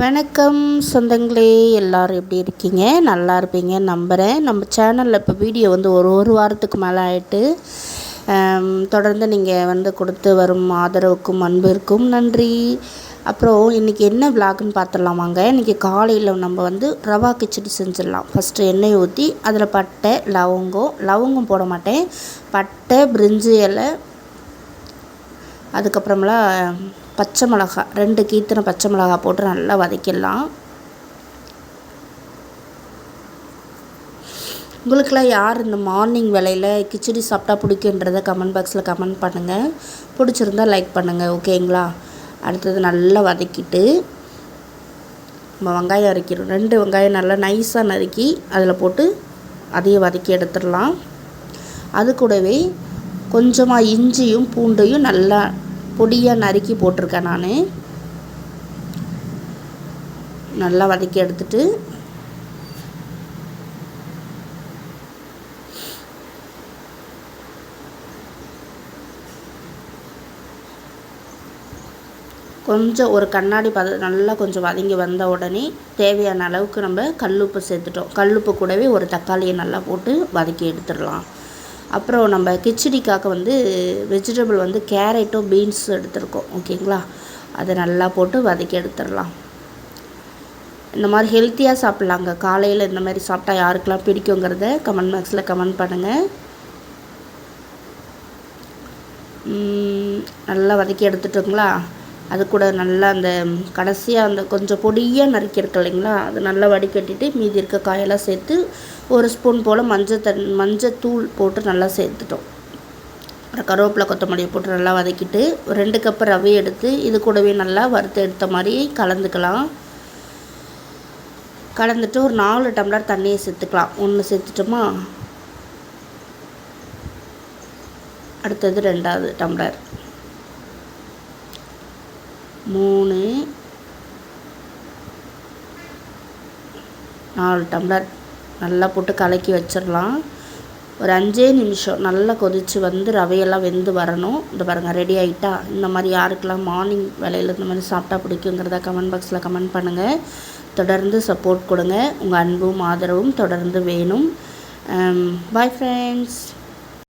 வணக்கம் சொந்தங்களே எல்லோரும் எப்படி இருக்கீங்க? நல்லா இருப்பீங்க நம்புகிறேன் நம்ம சேனலில் இப்போ வீடியோ வந்து ஒரு ஒரு வாரத்துக்கு மேலே ஆகிட்டு தொடர்ந்து நீங்கள் வந்து கொடுத்து வரும் ஆதரவுக்கும் அன்பிற்கும் நன்றி. அப்புறம் இன்றைக்கி என்ன விளாக்னு பார்த்துடலாம் வாங்க. இன்றைக்கி காலையில் நம்ம வந்து ரவா கிச்சடி செஞ்சிடலாம். ஃபஸ்ட்டு எண்ணெய் ஊற்றி அதில் பட்டை லவங்கம் லவங்கம் போட மாட்டேன். பட்டை பிரிஞ்சு இலை அதுக்கப்புறமெல்லாம் பச்சை மிளகா ரெண்டு கீத்தனை பச்சை மிளகா போட்டு நல்லா வதக்கிடலாம். உங்களுக்கெல்லாம் யார் இந்த மார்னிங் வேலையில் கிச்சடி சாப்பிட்டா பிடிக்குன்றதை கமெண்ட் பாக்ஸில் கமெண்ட் பண்ணுங்கள் பிடிச்சிருந்தா லைக் பண்ணுங்கள் ஓகேங்களா? அடுத்தது நல்லா வதக்கிட்டு நம்ம வெங்காயம் அரைக்கிறோம். ரெண்டு வெங்காயம் நல்லா நைஸாக நறுக்கி அதில் போட்டு அதையும் வதக்கி எடுத்துடலாம். அது கூடவே கொஞ்சமாக இஞ்சியும் பூண்டையும் நல்லா பொடியாக நறுக்கி போட்டிருக்கேன் நான். நல்லா வதக்கி எடுத்துட்டு. கொஞ்சம் ஒரு கண்ணாடி பத நல்லா கொஞ்சம் வதங்கி வந்த உடனே தேவையான அளவுக்கு நம்ம கல்லுப்பு சேர்த்துட்டோம். கல்லுப்பு கூடவே ஒரு தக்காளியை நல்லா போட்டு வதக்கி எடுத்துடலாம். அப்புறம் நம்ம கிச்சடிக்காக வந்து வெஜிடபிள் வந்து கேரட்டும் பீன்ஸும் எடுத்துருக்கோம். ஓகேங்களா? அதை நல்லா போட்டு வதக்கி எடுத்துடலாம். இந்த மாதிரி ஹெல்த்தியாக சாப்பிட்லாங்க. காலையில் இந்த மாதிரி சாப்பிட்டா யாருக்கெல்லாம் பிடிக்குங்கிறத கமெண்ட் பாக்ஸில் கமெண்ட் பண்ணுங்கள் நல்லா வதக்கி எடுத்துட்டோங்களா? அது கூட நல்லா அந்த கடைசியாக அந்த கொஞ்சம் பொடியாக நறுக்கியிருக்கு இல்லைங்களா? அது நல்லா வடிகட்டிட்டு மீதி இருக்க காயெல்லாம் சேர்த்து ஒரு ஸ்பூன் போல் மஞ்சள் தண் மஞ்சள் தூள் போட்டு நல்லா சேர்த்துட்டோம். கருவேப்பிலை கொத்தமல்லியை போட்டு நல்லா வதக்கிட்டு ரெண்டு கப்பு ரவை எடுத்து இது கூடவே நல்லா வறுத்து எடுத்த மாதிரி கலந்துக்கலாம். கலந்துட்டு ஒரு நாலு டம்ளர் தண்ணியை சேர்த்துக்கலாம். ஒன்று சேர்த்துட்டோமா? அடுத்தது ரெண்டாவது டம்ளர். மூணு நாலு டம்ளர். நல்லா போட்டு கலக்கி வச்சிடலாம். ஒரு அஞ்சே நிமிஷம் நல்லா கொதித்து வந்து ரவையெல்லாம் வெந்து வரணும். இந்த பாருங்கள் ரெடி ஆகிட்டா இந்த மாதிரி யாருக்கெல்லாம் மார்னிங் வேலையில் இந்த மாதிரி சாப்பிட்டா பிடிக்குங்கிறத கமெண்ட் பாக்ஸில் கமெண்ட் பண்ணுங்கள் தொடர்ந்து சப்போர்ட் கொடுங்க. உங்கள் அன்பும் ஆதரவும் தொடர்ந்து வேணும். Bye friends